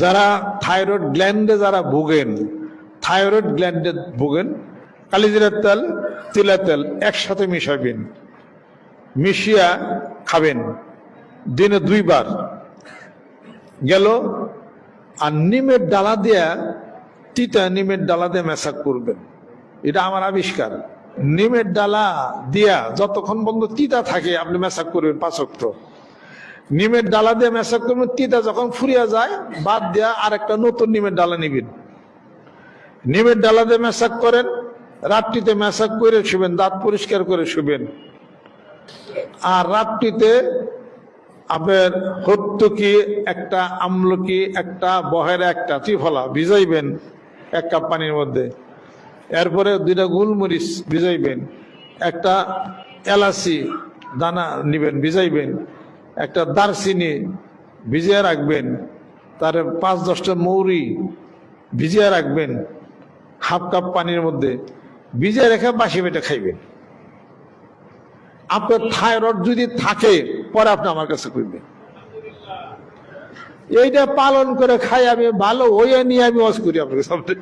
যারা থাইরয়েড গ্ল্যান্ডে যারা ভোগেন, থাইরয়েড গ্ল্যান্ডে ভোগেন, কালিজিরার তেল, তিলের তেল একসাথে মিশাবেন, মিশিয়া খাবেন। দিনে দুইবার। গেল, আর নিমের ডালা দিয়া তিতা নিমের ডালা দিয়ে মেশাক করবেন। এটা আমার আবিষ্কার। নিমের ডালা দিয়া যতক্ষণ বন্ধ তিতা থাকে, আপনি মেশাক করবেন পাঁচক্ত নিমের ডালা দিয়ে মেশাক করবেন তিতা যখন ফুরিয়া যায়, বাদ দিয়া আর একটা নতুন নিমের ডালা নিবেন। নিমের ডালা দিয়ে মেশাক করেন, রাত্রিতে মেশাক করে শুবেন, দাঁত পরিষ্কার করে শুবেন। আর রাত্রিতে আপনার হত্যকি একটা, আমলকি একটা, বহের একটা, ত্রিফলা, ভিজাইবেন এক কাপ পানির মধ্যে। এরপরে দুইটা গোলমরিচ ভিজাইবেন, একটা এলাচি দানা নিবেন, ভিজাইবেন। একটা দারচিনি ভিজিয়ে রাখবেন, তার পাঁচ দশটা মৌরি ভিজিয়ে রাখবেন, হাফ কাপ পানির মধ্যে, ভিজিয়ে রেখে বাসি বেটে খাইবেন। আপনার থাইরয়েড যদি থাকে, পরে আপনি আমার কাছে করবেন এইটা পালন করে খাই আমি, ভালো হইয়া নিয়ে আমি ওয়াজ করি আপনাকে সামনে।